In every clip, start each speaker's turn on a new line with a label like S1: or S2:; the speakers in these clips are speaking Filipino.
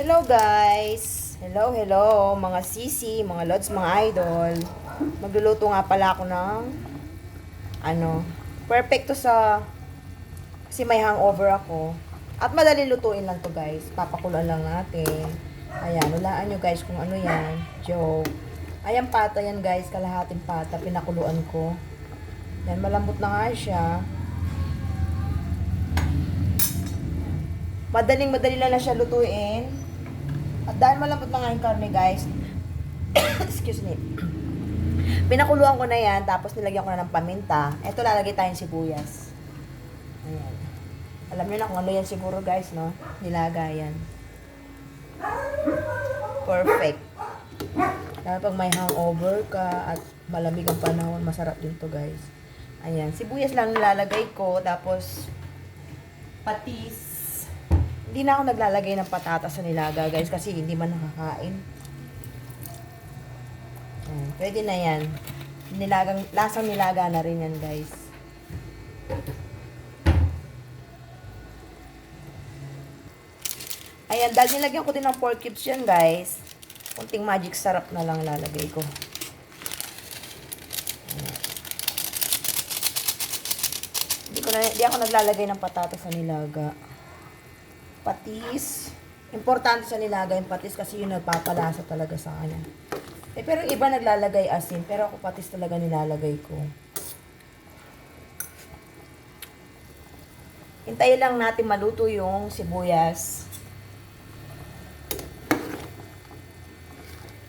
S1: Hello guys! Hello, hello mga sisi, mga lods, mga idol. Magluluto nga pala ako ng ano, perfecto sa kasi may hangover ako. At madali lutuin lang to guys. Papakulan lang natin. Ayan, walaan nyo guys kung ano yan. Joke. Ayan pata yan guys, kalahating pata. Pinakuluan ko. Yan, malambot na nga siya. Madaling madali lang na siya lutuin. Dahil malambot na nga yung karne guys, excuse me, pinakuluan ko na yan, tapos nilagyan ko na ng paminta. Ito lalagay tayong sibuyas. Ayan. Alam niyo na kung ano yan siguro guys, no? Nilagayan. Perfect. Lalo pag may hangover ka at malamig ang panahon, masarap din to guys. Ayan, sibuyas lang nilalagay ko, tapos patis. Hindi na ako naglalagay ng patatas sa nilaga guys kasi hindi man nakakain. Ayan, pwede na yan. Nilagang, lasang nilaga na rin yan guys. Ayan, dahil nilagyan ko din ng pork cubes yan guys. Kunting magic sarap na lang lalagay ko. Hindi, ko na, hindi ako naglalagay ng patatas sa nilaga. Patis. Importante sa nilaga yung patis kasi yun nagpapalasa talaga sa kanya. Eh, pero iba naglalagay asin, pero ako patis talaga nilalagay ko. Hintayin lang natin maluto yung sibuyas.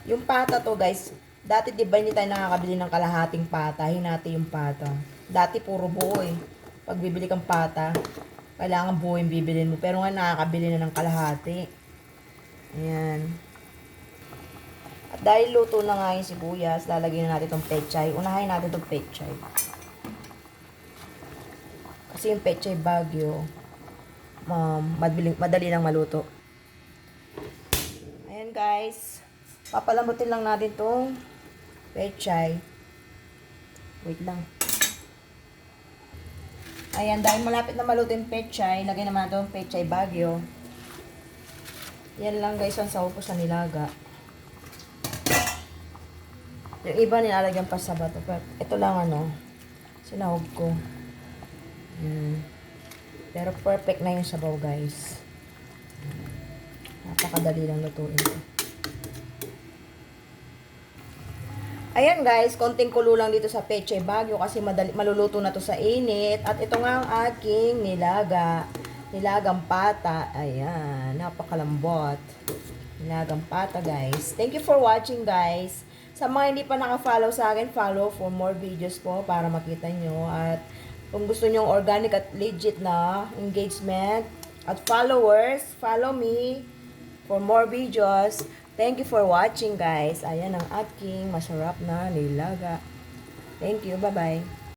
S1: Yung pata to guys, dati di ba hindi tayo nakakabili ng kalahating pata, hinati yung pata. Dati puro buo eh. Pag bibili kang pata, kailangan buo yung bibilin mo. Pero nga nakakabili na ng kalahati. Ayan. At dahil luto na nga yung sibuyas, lalagyan na natin itong pechay. Unahin natin itong pechay. Kasi yung pechay bagyo, um, madali, madali lang maluto. Ayan guys. Papalambutin lang natin itong pechay. Wait lang. Ayan, dahil malapit na maluto yung pechay, lagay naman natin yung pechay bagyo. Yan lang guys ang sawo ko sa nilaga. Yung iba nilalagyan pa sa bato. Pero ito lang ano, sinahog ko. Mm. Pero perfect na yung sabaw guys. Napakadali lang lutuin ko. Ayan guys, konting kulo lang dito sa peche bagyo kasi madali, maluluto na to sa init. At ito nga ang aking nilaga. Nilagang pata. Ayan, napakalambot. Nilagang pata guys. Thank you for watching guys. Sa mga hindi pa naka-follow sa akin, follow for more videos po para makita nyo. At kung gusto nyo organic at legit na engagement at followers, follow me for more videos. Thank you for watching guys. Ayan ang aking masarap na nilaga. Thank you. Bye-bye.